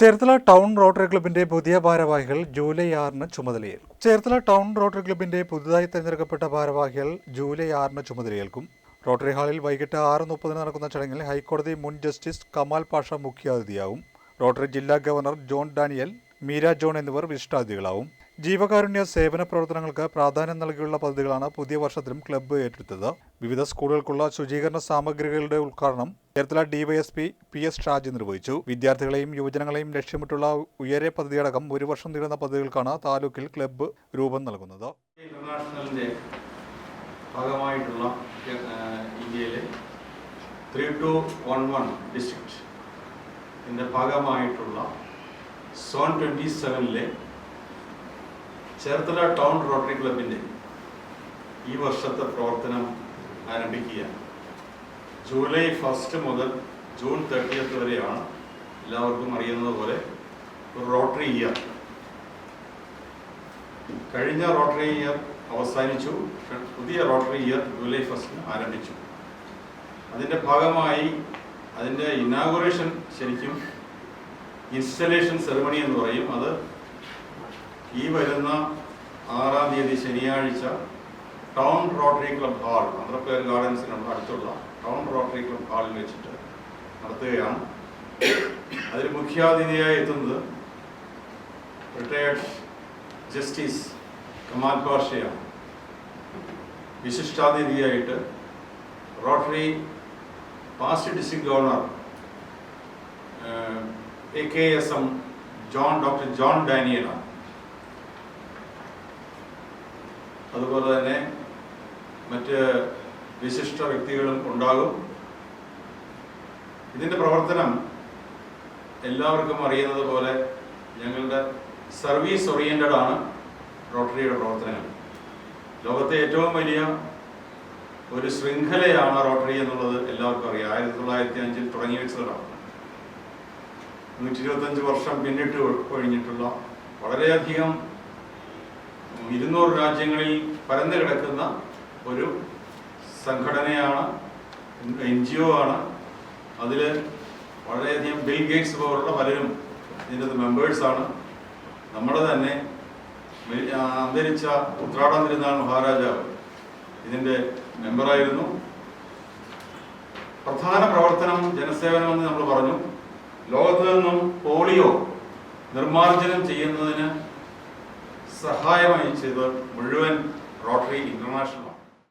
Cherthala town rotary ക്ലബിന്റെ പുതിയ ഭാരവാഹികൾ ജൂലൈ ആറിന് ചുമതലയേൽക്കും. ചേർത്തല ടൗൺ റോട്ടറി ക്ലബിന്റെ പുതുതായി തെരഞ്ഞെടുക്കപ്പെട്ട ഭാരവാഹികൾ ജൂലൈ ആറിന് ചുമതലയേൽക്കും. റോട്ടറി ഹാളിൽ വൈകിട്ട് ആറ് മുപ്പതിന് നടക്കുന്ന ചടങ്ങിൽ ഹൈക്കോടതി മുൻ ജസ്റ്റിസ് കമാൽ പാഷ മുഖ്യാതിഥിയാവും. റോട്ടറി ജില്ലാ governor John Daniel Meera John എന്നിവർ വിശിഷ്ടാതിഥികളാവും. ജീവകാരുണ്യ സേവന പ്രവർത്തനങ്ങൾക്ക് പ്രാധാന്യം നൽകിയുള്ള പദ്ധതികളാണ് പുതിയ വർഷത്തിലും ക്ലബ്ബ് ഏറ്റെടുത്തത്. വിവിധ സ്കൂളുകൾക്കുള്ള ശുചീകരണ സാമഗ്രികളുടെ ഉദ്ഘാടനം Cherthala DYSP P S Shaji നിർവഹിച്ചു. വിദ്യാർത്ഥികളെയും യുവജനങ്ങളെയും ലക്ഷ്യമിട്ടുള്ള ഉയരെ പദ്ധതിയടക്കം ഒരു വർഷം നീളുന്ന പദ്ധതികൾക്കാണ് താലൂക്കിൽ ക്ലബ്ബ് രൂപം നൽകുന്നത്. ഇന്റർനാഷണലിന്റെ ഭാഗമായിട്ടുള്ള ഇന്ത്യയിലെ ഭാഗമായിട്ടുള്ള സോൺ ചേർത്തല ടൗൺ റോട്ടറി ക്ലബിന്റെ ഈ വർഷത്തെ പ്രവർത്തനം ആരംഭിക്കുകയാണ്. ജൂലൈ ഫസ്റ്റ് മുതൽ ജൂൺ തേർട്ടിയത്ത് വരെയാണ് എല്ലാവർക്കും അറിയുന്നത് പോലെ ഒരു റോട്ടറി ഇയർ കഴിഞ്ഞ റോട്ടറി ഇയർ അവസാനിച്ചു. പുതിയ റോട്ടറി ഇയർ ജൂലൈ ഫസ്റ്റിന് ആരംഭിച്ചു. അതിന്റെ ഭാഗമായി അതിന്റെ ഇനാഗുറേഷൻ ശരിക്കും ഇൻസ്റ്റലേഷൻ സെറമണി എന്ന് പറയും. അത് ഈ വരുന്ന ആറാം തീയതി ശനിയാഴ്ച ടൗൺ റോട്ടറി ക്ലബ് ഹാൾ അന്തപ്പേർ ഗാർഡൻസിനുള്ള അടുത്തുള്ള ടൗൺ റോട്ടറി ക്ലബ് ഹാളിൽ വെച്ചിട്ട് നടത്തുകയാണ്. അതിൽ മുഖ്യാതിഥിയായി എത്തുന്നത് റിട്ടയേർഡ് ജസ്റ്റിസ് കമാൽ പാഷയാണ് വിശിഷ്ടാതിഥിയായിട്ട് Rotary past district governor A K S M John doctor John ഡാനിയലാണ്. അതുപോലെ തന്നെ മറ്റ് വിശിഷ്ട വ്യക്തികളും ഉണ്ടാകും. ഇതിന്റെ പ്രവർത്തനം എല്ലാവർക്കും അറിയുന്നത് പോലെ ഞങ്ങളുടെ സർവീസ് ഓറിയന്റഡ് ആണ് റോട്ടറിയുടെ പ്രവർത്തനങ്ങൾ. ലോകത്തെ ഏറ്റവും വലിയ ഒരു ശൃംഖലയാണ് റോട്ടറി എന്നുള്ളത് എല്ലാവർക്കും അറിയാം. ആയിരത്തി തൊള്ളായിരത്തി അഞ്ചിൽ തുടങ്ങി വെച്ചതാണ്. നൂറ്റി ഇരുപത്തഞ്ച് വർഷം പിന്നിട്ട് കഴിഞ്ഞിട്ടുള്ള വളരെയധികം ഇരുന്നൂറ് രാജ്യങ്ങളിൽ പരന്നു കിടക്കുന്ന ഒരു സംഘടനയാണ് എൻ ജി ഒ ആണ്. അതിൽ വളരെയധികം ബിൽ ഗേറ്റ്സ് പോലുള്ള പലരും ഇതിന്റെ മെമ്പേഴ്സാണ് നമ്മുടെ തന്നെ അന്തരിച്ച ഉത്രാടം തിരുനാൾ മഹാരാജാവ് ഇതിന്റെ മെമ്പറായിരുന്നു. പ്രധാന പ്രവർത്തനം ജനസേവനമെന്ന് നമ്മൾ പറഞ്ഞു. ലോകത്തു നിന്നും പോളിയോ നിർമ്മാർജനം ചെയ്യുന്നതിന് സഹായമായി ചെയ്ത് മുഴുവൻ റോട്ടറി ഇന്റർനാഷണൽ